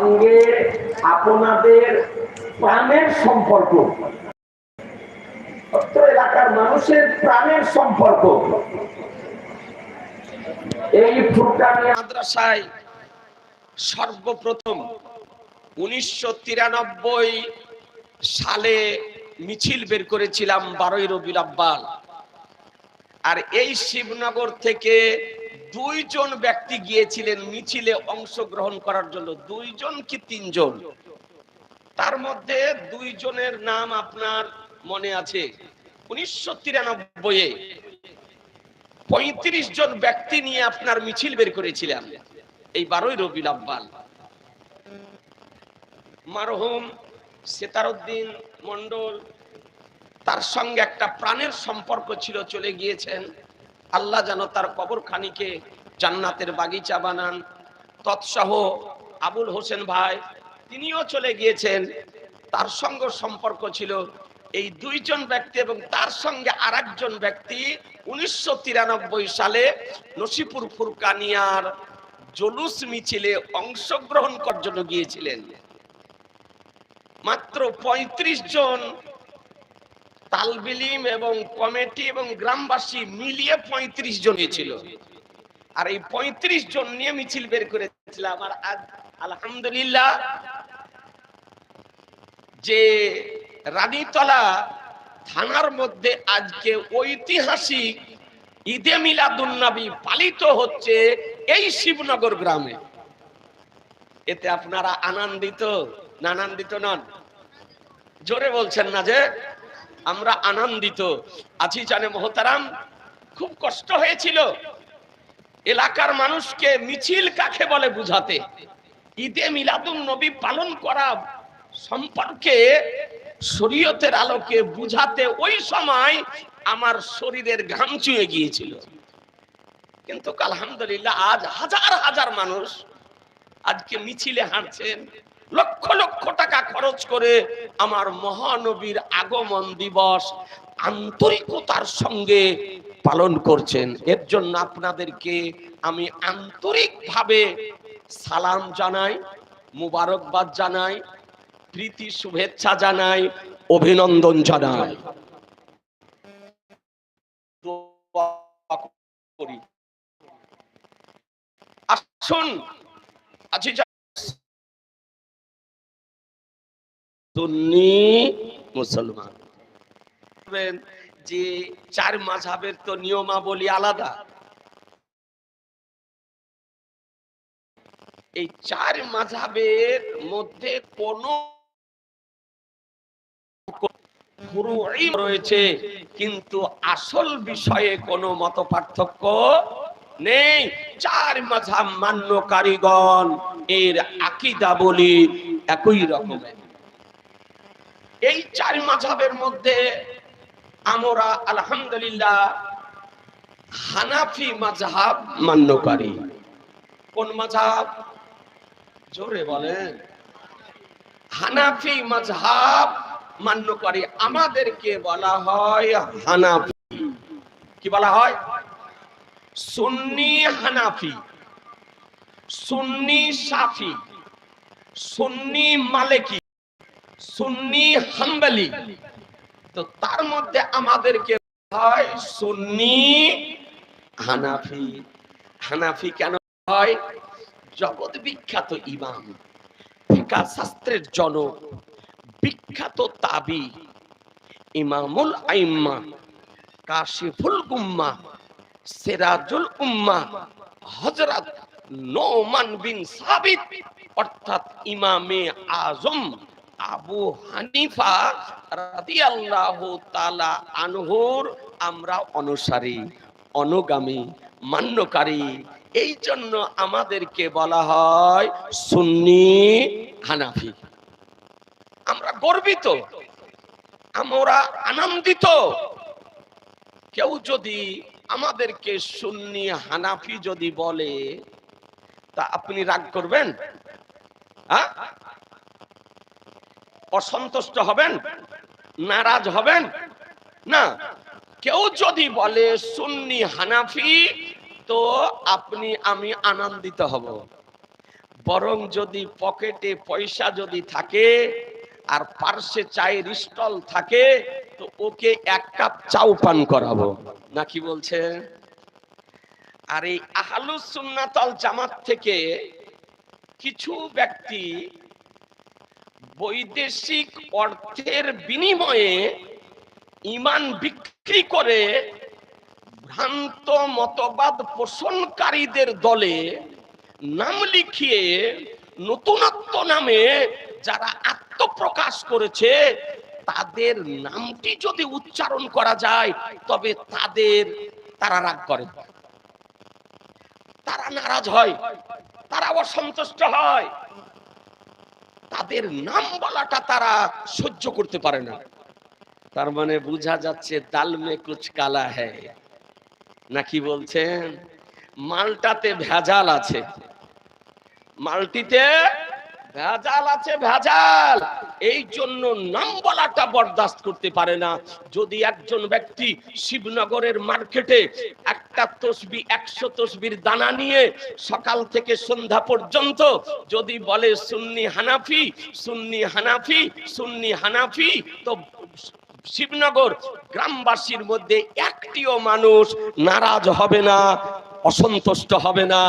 সঙ্গে আপনাদের প্রাণের সম্পর্ক। এলাকার মানুষের প্রাণের সম্পর্ক। এই ফুরকানি মাদ্রাসায় সর্বপ্রথম উনিশশো তিরানব্বই সালে মিছিল বের করেছিলাম বারোই রবিউল আব্বাল। আর এই শিবনগর থেকে দুইজন ব্যক্তি গিয়েছিলেন মিছিলে অংশগ্রহণ করার জন্য। দুইজন কি তিনজন? তার মধ্যে দুইজনের নাম আপনার মনে আছে? উনিশশো তিরানব্বই পঁয়ত্রিশ জন ব্যক্তি নিয়ে আপনার মিছিল বের করেছিলাম। এই বারোই রবিউল আব্বাল মারহুম সেতারউদ্দিন মন্ডল তার সঙ্গে একটা প্রাণের সম্পর্ক ছিল, চলে গিয়েছেন। আল্লাহ যেন তার কবরখানিকে জান্নাতের বাগিচা বানান। তৎসহ আবুল হোসেন ভাই, তিনিও চলে গিয়েছেন। তার সঙ্গে সম্পর্ক ছিল এই দুইজন ব্যক্তি এবং তার সঙ্গে আর ব্যক্তি উনিশশো তিরানব্বই সালে নসিপুর ফুরকানিয়ার জলুস মিছিলে অংশগ্রহণ করার জন্য গিয়েছিলেন। মাত্র ৩৫ জন তালবিলিম এবং কমিটি এবং গ্রামবাসী মিলিয়ে ৩৫ জন ছিল আর এই ৩৫ জন নিয়ে মিছিল বের করেছিলাম আর আলহামদুলিল্লাহ। যে রানীতলা থানার মধ্যে আজকে ঐতিহাসিক ঈদে মিলাদুন্নবী পালিত হচ্ছে এই শিবনগর গ্রামে। এতে আপনারা আনন্দিত, না আনন্দিত নন। জোরে বলছেন না যে? আমরা আনন্দিত। আছি জানে মহতারাম, খুব কষ্ট হয়েছিল এলাকার মানুষকে মিছিল কাকে বলে বুঝাতে। ঈদে মিলাদুন নবী পালন করা সম্পর্কে শরীয়তের আলোকে বুঝাতে ওই সময় আমার শরীরের ঘাম চুয়ে গিয়েছিল। কিন্তু আলহামদুলিল্লাহ আজ হাজার হাজার মানুষ আজকে মিছিলে হাঁটছেন লক্ষ লক্ষ টাকা খরচ করে আমার মহানবীর আগমন দিবস আন্তরিকতার সঙ্গে পালন করছেন এর জন্য আপনাদেরকে আমি আন্তরিকভাবে সালাম জানাই, মুবারকবাদ জানাই, প্রীতি শুভেচ্ছা জানাই, অভিনন্দন জানাই। আসুন আছি সুন্নি মুসলমান। যে চার মাঝাবের তো নিয়মাবলী আলাদা। এই চার মাঝাবের মধ্যে কোন রয়েছে, কিন্তু আসল বিষয়ে কোনো মত পার্থক্য নেই। চার মাঝাব মান্য কারিগণ এর আকিদা বলি একই রকমের। এই চার মাঝাবের মধ্যে আমরা আলহামদুলিল্লাহ হানাফি মাঝহাব মান্যকারী। কোন মাঝহাব? জোরে বলেন। হানাফি মাঝহাব মান্যকারী। আমাদেরকে বলা হয় হানাফি। কি বলা হয়? সুন্নি হানাফি। সুন্নি সাফি। সুন্নি মালিকি। সুন্নি হাম্বালি। তো তার মধ্যে আমাদেরকে হয় সুন্নি হানাফি। হানাফি কেন হয়? জগৎ বিখ্যাত ইমাম, ফিকা শাস্ত্রের জনক, বিখ্যাত তাবি, ইমামুল আইম্মা, কাশিফুল গুম্মা সিরাজুল উম্মা, হযরত নোমান বিন সাবিত, অর্থাৎ ইমামে আজম আবু হানিফা রাদিয়াল্লাহু তাআলা আনহুর আমরা অনুসারী, অনুগামী, মান্যকারী। এই জন্য আমাদেরকে বলা হয় সুন্নি হানাফি। আমরা গর্বিত, আমরা আনন্দিত। কেউ যদি আমাদেরকে সুন্নি হানাফি যদি বলে, তা আপনি রাগ করবেন? হ্যাঁ? অসন্তুষ্ট হবেন? নারাজ হবেন? না। কেউ যদি বলে, সুন্নি হানাফি, তো আপনি, আমি আনন্দিত হব। বরং যদি পকেটে পয়সা যদি থাকে, আর পার্শ্বে চায়ের স্টল থাকে, তো ওকে এক কাপ চাও পান করাবো। নাকি বলছে? আর এই আহলুস সুন্নাতল জামাত থেকে কিছু ব্যক্তি বৈদেশিক অর্থের বিনিময়ে ইমান বিক্রি করে ভ্রান্ত মতবাদ পোষণকারীদের দলে নাম লিখিয়ে নতুনত্ব নামে যারা আত্মপ্রকাশ করেছে, তাদের নামটি যদি উচ্চারণ করা যায়, তবে তাদের তারা রাগ করে। তারা নারাজ হয়, তারা অসন্তুষ্ট হয়। তাদের নাম বলাটা তারা সহ্য করতে পারে না। তার মানে বোঝা যাচ্ছে দাল মে কুচ কালা হ্যায়। নাকি বলছেন? মালটাতে ভেজাল আছে। মালটিতে ভেজাল আছে, ভেজাল। এই জন্য নাম বলাটা বরদাস্ত করতে পারে না। যদি একজন ব্যক্তি শিবনগরের মার্কেটে একটা তসবি, একশো তসবির দানা নিয়ে সকাল থেকে সন্ধ্যা পর্যন্ত যদি বলে সুন্নি হানাফি সুন্নি হানাফি সুন্নি হানাফি, তো শিবনগর গ্রামবাসীর মধ্যে একটিও মানুষ নারাজ হবে না, অসন্তুষ্ট হবে না।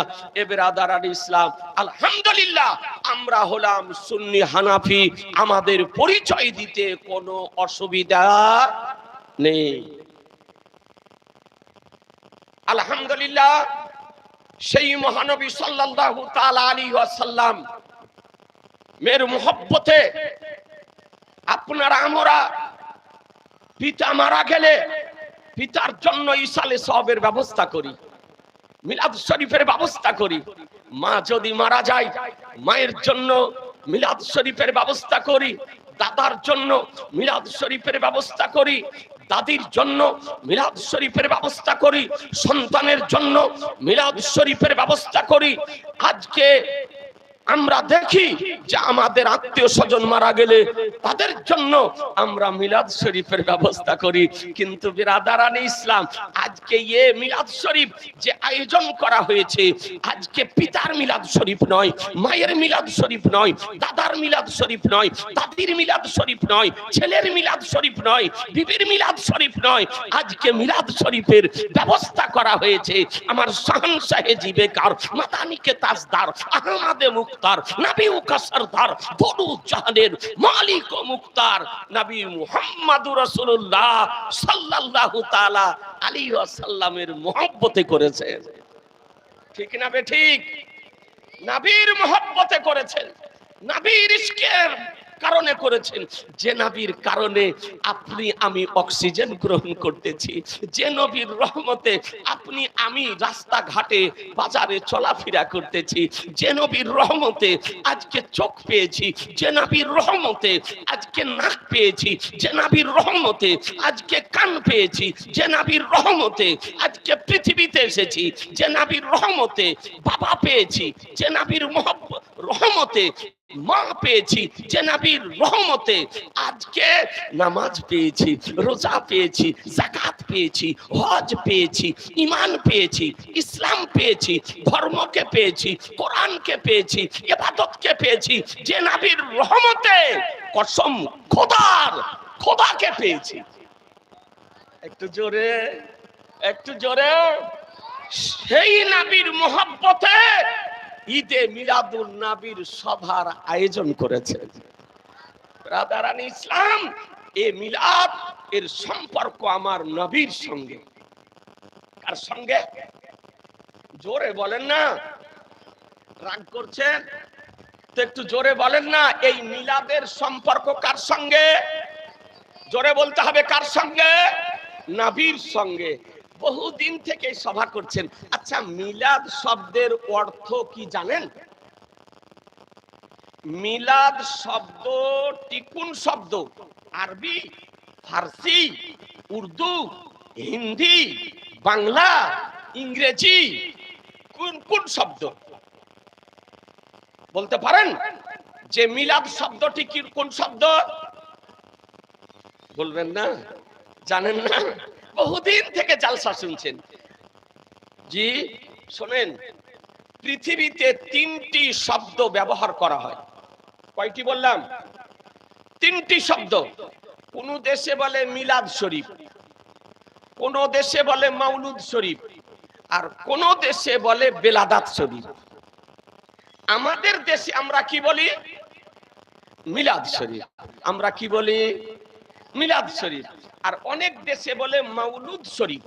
এবার আদার ইসলাম, আলহামদুলিল্লাহ, আমরা হলাম সুন্নি হানাফি, আমাদের পরিচয় দিতে কোনো অসুবিধা নেই। আলহামদুলিল্লাহ, সেই মহানবী সাল্লাল্লাহু তাআলা আলাইহি ওয়াসাল্লাম মের মোহব্বতে আপনারা আমরা পিতা মারা গেলে পিতার জন্য ইসালে সবের ব্যবস্থা করি, মিলাদ শরীফের ব্যবস্থা করি। মা যদি মারা যায়, মায়ের জন্য মিলাদ শরীফের ব্যবস্থা করি, দাদার জন্য মিলাদ শরীফের ব্যবস্থা করি দাদির জন্য মিলাদ শরীফের ব্যবস্থা করি সন্তানের জন্য মিলাদ শরীফের ব্যবস্থা করি। আজকে আমরা দেখি যে আমাদের আত্মীয় স্বজন মারা গেলে তাদের জন্য আমরা মিলাদ শরীফের ব্যবস্থা করি। কিন্তু বিরাদারান ইসলাম, আজকে ইয়ে মিলাদ শরীফ যে আয়োজন করা হয়েছে, আজকে পিতার মিলাদ শরীফ নয়, মায়ের মিলাদ শরীফ নয়, দাদার মিলাদ শরীফ নয়, দাদির মিলাদ শরীফ নয়, ছেলের মিলাদ শরীফ নয়, বিবির মিলাদ শরীফ নয়, আজকে মিলাদ শরীফের ব্যবস্থা করা হয়েছে। আমার শাহান সাহেজি বেকার, মাদানিকে তাজদার, আহমাদে মুক্তার নবী উকা সরদার বড় জাহানের মালিক ও মুক্তার, নাবি মুহাম্মাদুর রাসূলুল্লাহ সাল্লাল্লাহু তাআলা আলাইহি ওয়াসাল্লামের মহব্বতে করেছেন। ঠিক না বে ঠিক? নবীর মহব্বতে করেছেন। নবীর ইশকের কারণে করেছেন। যে নবীর কারণে আপনি আমি অক্সিজেন গ্রহণ করতেছি। যে নবীর রহমতে আপনি আমি রাস্তাঘাটে, বাজারে চলাফেরা করতেছি। যে নবীর রহমতে আজকে চোখ পেয়েছি। যে নবীর রহমতে আজকে নাক পেয়েছি। যে নবীর রহমতে আজকে কান পেয়েছি। যে নবীর রহমতে আজকে পৃথিবীতে এসেছি। যে নবীর রহমতে বাবা পেয়েছি। যে নবীর রহমতে মা পেয়েছি যে নবীর রহমতে। আজকে নামাজ পেয়েছি রোজা পেয়েছি জাকাত পেয়েছি হজ পেয়েছি ইমান পেয়েছি ইসলাম পেয়েছি ধর্মকে পেয়েছি কোরআনকে পেয়েছি ইবাদতকে পেয়েছি যে নবীর রহমতে কসম খোদার খোদাকে পেয়েছি। একটু জোরে একটু জোরে। সেই নবীর মোহাব্বতে ঈদে মিলাদুল নাবির সভার আয়োজন করেছে। রাদারান ইসলাম, এ মিলাদ, এর সম্পর্ক আমার নবীর সঙ্গে। কার সঙ্গে? জোরে বলেন না। রাগ করছেন? তো একটু জোরে বলেন না, এই মিলাদের সম্পর্ক কার সঙ্গে? জোরে বলতে হবে কার সঙ্গে? নাবির সঙ্গে। বহুদিন থেকে সভা করছেন। আচ্ছা মিলাদ শব্দের অর্থ কি জানেন? মিলাদ শব্দ টিকুন শব্দ, আরবি, ফার্সি, উর্দু, হিন্দি, বাংলা, ইংরেজি, কোন কোন শব্দ? বলতে পারেন যে মিলাদ শব্দটি কি, কোন শব্দ? বলবেন না? জানেন না? বহুদিন থেকে জালসা শুনছেন। জি, শোনেন, পৃথিবীতে তিনটি শব্দ ব্যবহার করা হয়। কয়টি বললাম? তিনটি শব্দ। কোন দেশে বলে মিলাদ শরীফ, কোন দেশে বলে মাউলুদ শরীফ, আর কোন দেশে বলে বেলাদাত শরীফ। আমাদের দেশে আমরা কি বলি? মিলাদ শরীফ। আমরা কি বলি? মিলাদ শরীফ। আর অনেক দেশে বলে মাউলুদ শরীফ।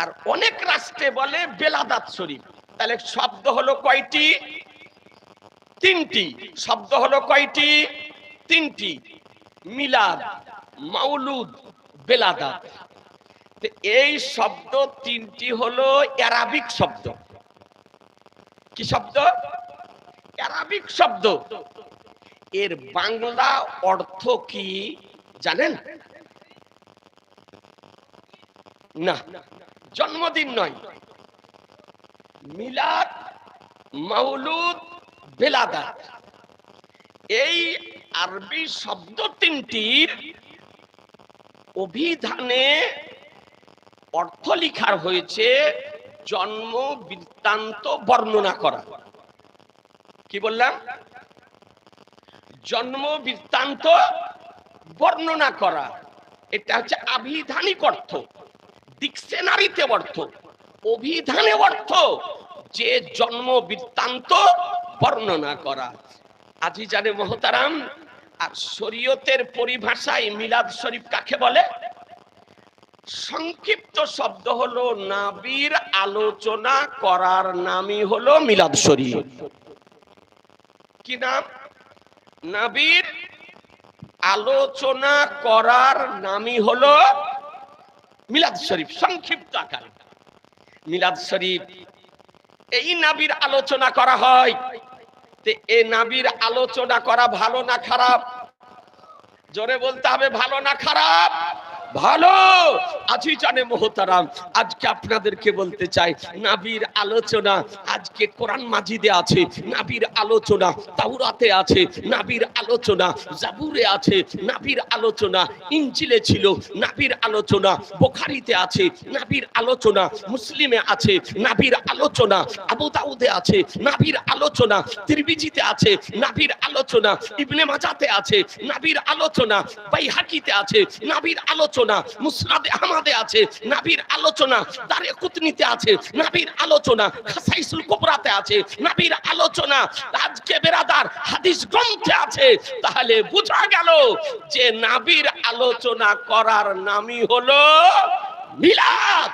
আর অনেক রাষ্ট্রে বলে বেলাদাত শরীফ। তাহলে শব্দ হলো কয়টি? তিনটি। শব্দ হলো কয়টি? তিনটি। মিলাদ, মাউলুদ, বেলাদাত। এই শব্দ তিনটি হলো অ্যারাবিক শব্দ। কি শব্দ? অ্যারাবিক শব্দ। এর বাংলা অর্থ কি জানেন? না, জন্মদিন নয়। মিলাদ, মাউলুদ বেলাদাত এই আরবি শব্দ তিনটির অভিধানে অর্থ লিখার হয়েছে জন্ম, বৃত্তান্ত, বর্ণনা করা। কি বললাম? জন্ম, বৃত্তান্ত, বর্ণনা করা। এটা হচ্ছে আবিধানিক অর্থ। ডিকশনারিতে অর্থ অভিধানে অর্থ যে জন্ম বৃত্তান্ত বর্ণনা করা আজি জানে মহতারাম, আর শরীয়তের পরিভাষায় মিলাদ শরীফ কাকে বলে? সংক্ষিপ্ত শব্দ হলো, নাবির আলোচনা করার নামই হলো মিলাদ শরীফ। কি নাম? নাবির আলোচনা করার নামই হলো মিলাদ শরীফ, সংক্ষিপ্ত আকারে। মিলাদ শরীফ, এই নাবির আলোচনা করা হয়। এ নাবির আলোচনা করা ভালো না খারাপ? জোরে বলতে হবে, ভালো না খারাপ? ভালো আজই জানে মোহতারাম আজকে আপনাদেরকে বলতে চাই নাবির আলোচনা আজকে কোরআন মাজিদে আছে নাবির আলোচনা তাওরাতে আছে নাবির আলোচনা জাবুরে আছে নাবির আলোচনা ইঞ্জিলে ছিল নাবির আলোচনা বোখারিতে আছে নাবির আলোচনা মুসলিমে আছে নাবির আলোচনা আবু দাউদে আছে নাবির আলোচনা তিরমিজিতে আছে নাবির আলোচনা ইবনে মাজাতে আছে নাবির আলোচনা বাইহাকিতে আছে নাবির আলোচনা মুসনাদে আহমদে আছে, নাবির আলোচনা, দারে কুতনিতে আছে, নাবির আলোচনা, খাসাইসুল কোবরাতে আছে, নাবির আলোচনা, আজকে বেরাদার হাদিস গ্রন্থে আছে, তাহলে বোঝা গেল যে নাবির আলোচনা করার নামই হলো মিলাদ।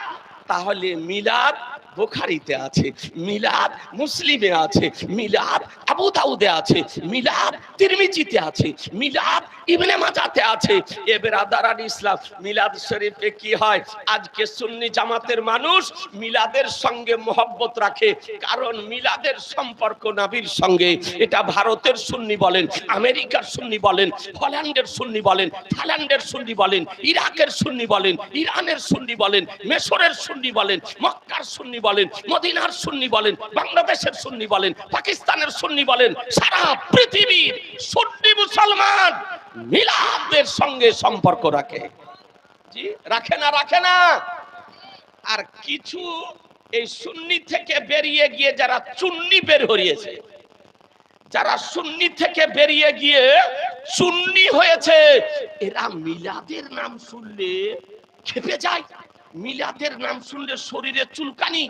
তাহলে মিলাদ বোখারিতে আছে, মিলাদ মুসলিমে আছে, মিলাদ আবু দাউদে আছে, মিলাদ তিরমিজিতে আছে, মিলাদ ইবনে মাজাতে আছে এ বেরাদারান ইসলাম মিলাদ শরীফে কি হয় আজকে সুন্নি জামাতের মানুষ মিলাদের সঙ্গে মোহব্বত রাখে কারণ মিলাদের সম্পর্ক নাবির সঙ্গে এটা ভারতের সুন্নি বলেন আমেরিকার সুন্নি বলেন হল্যান্ডের সুন্নি বলেন থাইল্যান্ডের সুন্নি বলেন ইরাকের সুন্নি বলেন ইরানের সুন্নি বলেন মেসরের সুন্নি বলেন মক্কার সুন্নি বলেন মদিনার সুন্নি বলেন বাংলাদেশের সুন্নি বলেন পাকিস্তানের সুন্নি বলেন সারা পৃথিবীর সুন্নি মুসলমান মিলাদের সঙ্গে সম্পর্ক রাখে। জি, রাখে না রাখে না। আর কিছু এই সুন্নি থেকে বেরিয়ে গিয়ে যারা চুন্নি বের হরিয়েছে, যারা সুন্নি থেকে বেরিয়ে গিয়ে সুন্নি হয়েছে, এরা মিলাদের নাম শুনলে খেপে যায়। মিলাদের নাম শুনলে শরীরে চুলকানি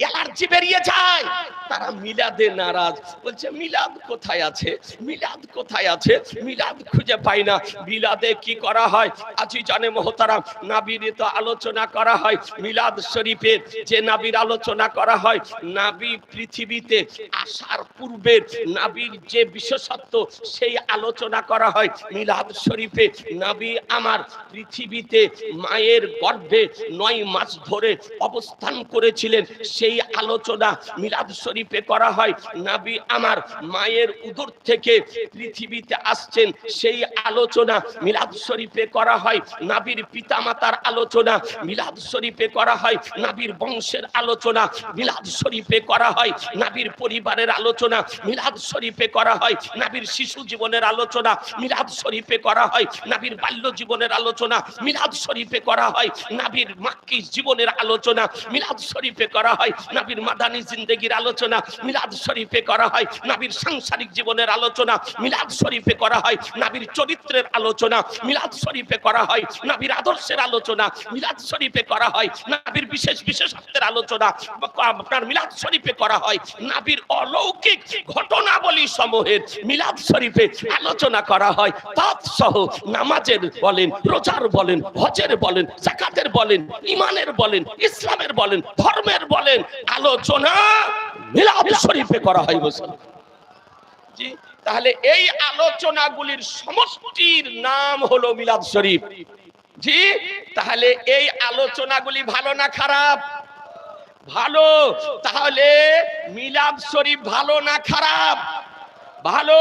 অ্যালার্জি বেরিয়ে যায়। তারা মিলাদে নারাজ। বলছে, মিলাদ কোথায় আছে? মিলাদ কোথায় আছে? মিলাদ খুঁজে পাই না। মিলাদে কি করা হয়? আজি জানে মহতারাম, নাবির আলোচনা করা হয়। মিলাদ শরীফের যে নাবির আলোচনা করা হয়, নাবি পৃথিবীতে আসার পূর্বে নাবির যে বিশেষত্ব, সেই আলোচনা করা হয়। মিলাদ শরীফে নাবি আমার পৃথিবীতে মায়ের গর্ভে নয় মাস ধরে অবস্থান করেছিলেন। সেই আলোচনা মিলাদ শরীফে করা হয়। নাবি আমার মায়ের উদর থেকে পৃথিবীতে আসছেন, সেই আলোচনা মিলাদ শরীফে করা হয়। নাবির পিতামাতার আলোচনা মিলাদ শরীফে করা হয়। নাবির বংশের আলোচনা মিলাদ শরীফে করা হয়। নাবির পরিবারের আলোচনা মিলাদ শরীফে করা হয়। নাবির শিশু জীবনের আলোচনা মিলাদ শরীফে করা হয়। নাবির বাল্য জীবনের আলোচনা মিলাদ শরীফে করা হয়। নাবির মাক্কি জীবনের আলোচনা মিলাদ শরীফে করা হয়। নাবির মাদানী জিন্দেগির আলোচনা মিলাদ শরীফে করা হয়, নাবির সাংসারিক জীবনের আলোচনা মিলাদ শরীফে করা হয়, নাবির চরিত্রের আলোচনা মিলাদ শরীফে করা হয়, নাবির আদর্শের আলোচনা মিলাদ শরীফে করা হয়, নাবির বিশেষ বিশেষত্বের আলোচনা আপনার মিলাদ শরীফে করা হয়, নাবির অলৌকিক ঘটনাবলী সমূহের মিলাদ শরীফে আলোচনা করা হয় তৎসহ নামাজের বলেন, রোজার বলেন, হজের বলেন, জাকাতের বলেন ইমানের বলেন, ইসলামের বলেন, ধর্মের বলেন তাহলে এই আলোচনাগুলির সমষ্টির নাম হলো মিলাদ শরীফ। জি, তাহলে এই আলোচনাগুলি ভালো না খারাপ? ভালো। তাহলে মিলাদ শরীফ ভালো না খারাপ? ভালো।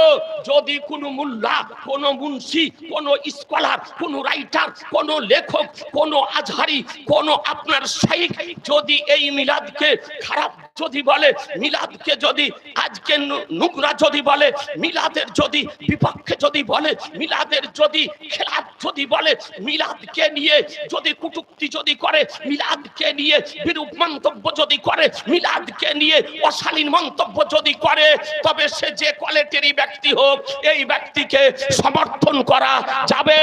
যদি কোনো মুল্লা, কোনো মুন্সি, কোনো স্কলার কোনো রাইটার কোনো লেখক, কোনো আজহারি, কোনো আপনার শাইখ যদি এই মিলাদকে খারাপ যদি বলে, মিলাদকে যদি, আজকে নুকরা যদি বলে, মিলাদের যদি, বিপক্ষে যদি বলে, মিলাদের যদি খেলাফ যদি বলে, মিলাদকে নিয়ে যদি কুটুক্তি যদি করে, মিলাদকে নিয়ে বিরূপ মন্তব্য যদি করে, মিলাদকে নিয়ে অশালীন মন্তব্য যদি করে, তবে সে যে কোয়ালিটিরই ব্যক্তি হোক, এই ব্যক্তিকে সমর্থন করা যাবে।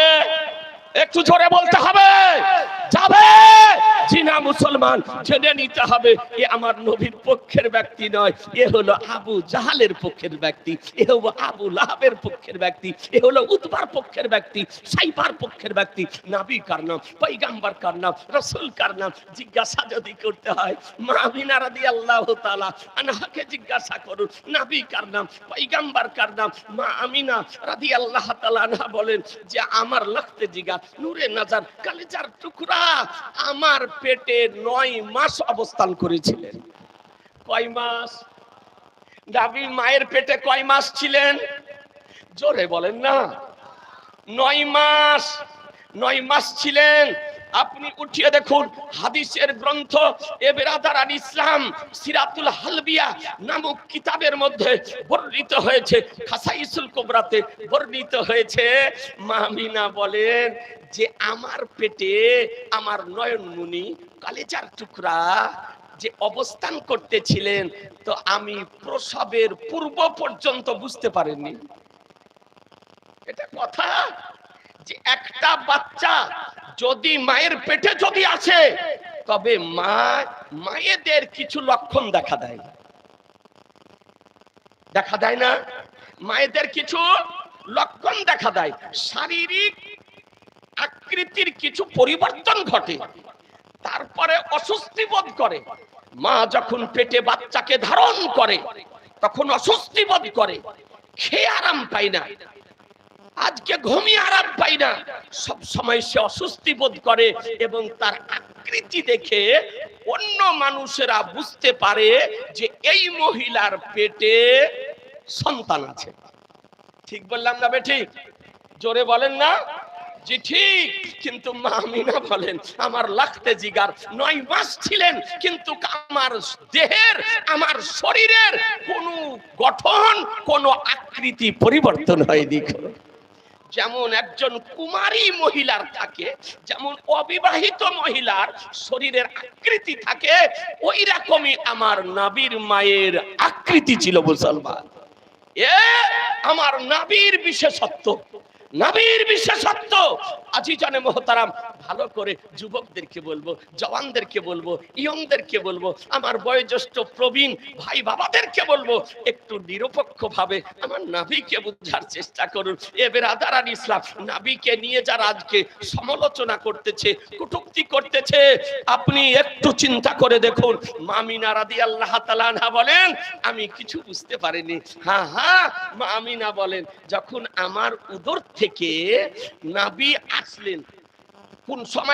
একটু জোরে বলতে হবে। যাবে। জিনা মুসলমান, জেনে নিতে হবে, এ আমার নবীর পক্ষের ব্যক্তি নয়, এ হলো আবু জাহালের পক্ষের ব্যক্তি, এ হলো আবু লাহাবের পক্ষের ব্যক্তি, এ হলো উতবার পক্ষের ব্যক্তি, সাইবার পক্ষের ব্যক্তি, নাবি কার নাম পৈগাম্বার কার নাম, রসুল কার নাম, জিজ্ঞাসা যদি করতে হয়, মা আমিনা রাদিয়াল্লাহু তাআলা আনহাকে জিজ্ঞাসা করুন, নাবি কার নাম পৈগাম্বার কার নাম, মা আমিনা রাদিয়াল্লাহু তাআলা আনহা বলেন যে, আমার লাগতে জিগা, নূরে নাজার কালেজার টুকরা আমার পেটে নয় মাস অবস্থান করেছিলেন। কয় মাস? দাবি, মায়ের পেটে কয় মাস ছিলেন? জোরে বলেন না। নয় মাস নয় মাস ছিলেন। আপনি উঠিয়ে দেখুন, হাদিসের গ্রন্থ আল ইসলাম সিরাতুল হালবিয়া নামক কিতাবের মধ্যে বর্ণিত হয়েছে, খাসাইসুল কোবরাতে বর্ণিত হয়েছে। মামিনা বলেন যে, আমার পেটে আমার নয়নমণি কালেজার টুকরা যে অবস্থান করতেছিলেন, তো আমি প্রসবের পূর্ব পর্যন্ত বুঝতে পারিনি এটা কথা যে একটা বাচ্চা যদি মায়ের পেটে যদি আছে তবে মা, মায়েদের কিছু লক্ষণ দেখা দেয় দেখা দেয় না? মায়েদের কিছু লক্ষণ দেখা দেয়। শারীরিক আকৃতির কিছু পরিবর্তন ঘটে। তারপরে অস্বস্তি বোধ করে। মা যখন পেটে বাচ্চাকে ধারণ করে, তখন অস্বস্তি বোধ করে। খেয়ে আরাম পায় না। আজকে ঘুমিয়ে আরাম পাই না। সব সময় সে অস্বস্তি বোধ করে এবং তার আকৃতি দেখে অন্য মানুষেরা বুঝতে পারে যে এই মহিলার পেটে সন্তান আছে। ঠিক বললাম না বেঠিক জোরে বলেন না? জি, ঠিক। কিন্তু মামিনা বলেন, আমার লাগতে জিগার নয় মাস ছিলেন, কিন্তু আমার দেহের, আমার শরীরের কোনো গঠন, কোনো আকৃতি পরিবর্তন হয়নি। যেমন একজন কুমারী মহিলার থাকে, যেমন অবিবাহিত মহিলার শরীরের আকৃতি থাকে ওই রকমই আমার নাবির মায়ের আকৃতি ছিল মুসলমান। এ আমার নাবির বিশেষত্ব নাবির বিশেষত্ব। আজি জানে মহতারাম ভালো করে যুবকদেরকে বলব, জওয়ানদেরকে বলব, ইয়ংদেরকে বলব, আমার বয়োজ্যেষ্ঠ প্রবীণ ভাই বাবাদেরকে বলব, একটু নিরপেক্ষ ভাবে আমার নাবিকে বুঝার চেষ্টা করুন। এ বেরাদার আল ইসলাম নাবিকে নিয়ে যারা আজকে সমালোচনা করতেছে, কটূক্তি করতেছে, আপনি একটু চিন্তা করে দেখুন। মামিনা রাদি আল্লাহ তালানহা বলেন, আমি কিছু বুঝতে পারিনি। হ্যাঁ হ্যাঁ মামিনা বলেন, যখন আমার উদর থেকে নাবি আসলেন কোন সময়